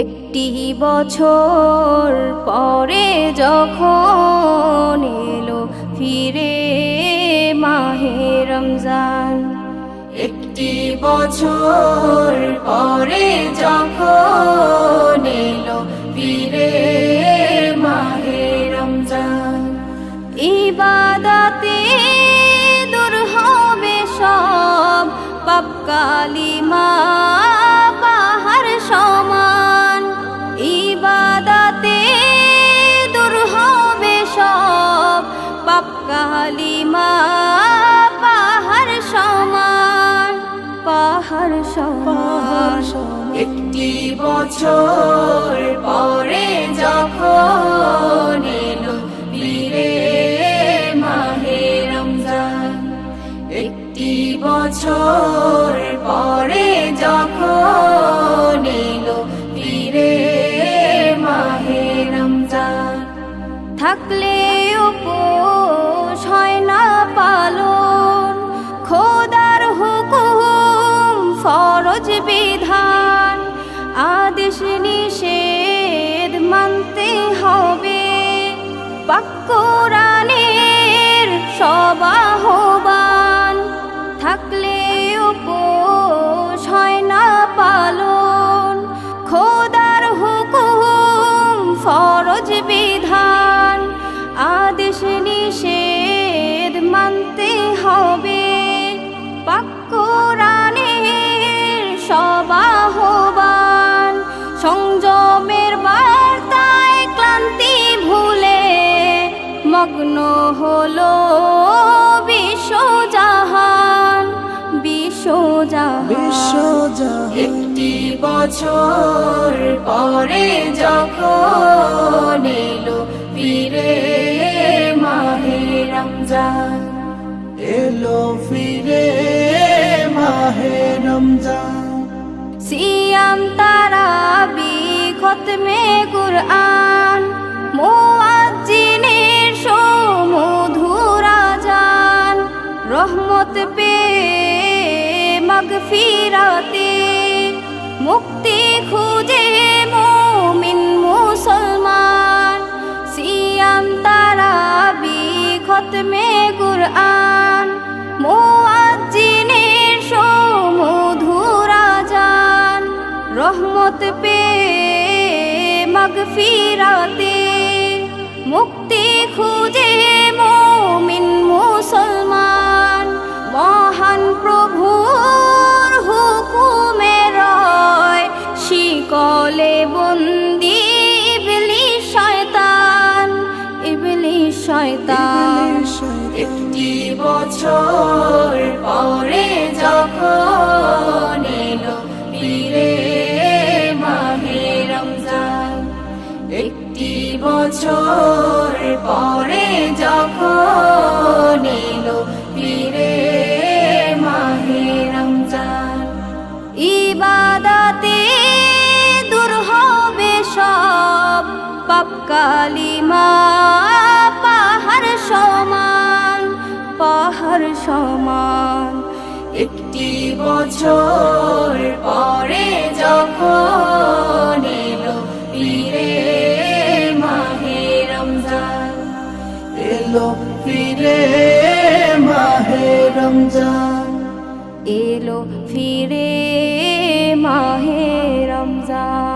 একটি বছর পরে যখন এলো ফিরে মাহে রমজান। একটি বছর পরে যখন এলো ফিরে মাহে রমজান। ইবাদাতে দূর হবে সব পাপ কালিমা সব পাপ কালিমা পাহাড় সমান। পাহাড় সমান। একটি বছর পরে যখন এলো বীরে মাহে রমজান, একটি বছর আদেশ নিষেধ মানতে হবে। পাক্কুরানের সবাহবান থাকলে উপোষ হয় না পালন। খোদার হুকুম ফরজ মগ্ন হলো বিশ্বজাহান। বিশ্বজাহান। একটি বছর পরে যখন এলো ফিরে মাহে রমজান। এলো ফিরে মাহে রমজান। সিয়াম তারাবি খতমে কুরআন। রহমত পে মাগফিরাতে মুক্তি খুঁজে মুমিন মুসলমান। সিয়াম তারাবি খতমে কুরআন, মুয়াজ্জিনের সমধুর আজান রহমত পে মাগফিরাতে মুক্তি খুঁজে মুমিন মুসলমান। শয়তান। একটি বছর পরে যখন এলো ফিরে মাহে রমজান, একটি বছর পরে যখন এলো ফিরে মাহে রমজান। ইবাদাতে দূর হবে সব পাপ কালিমা তার সমান। একটি বছর পরে যখন এলো ফিরে মাহে রমজান। এলো ফিরে মাহে রমজান। এলো ফিরে মাহে রমজান।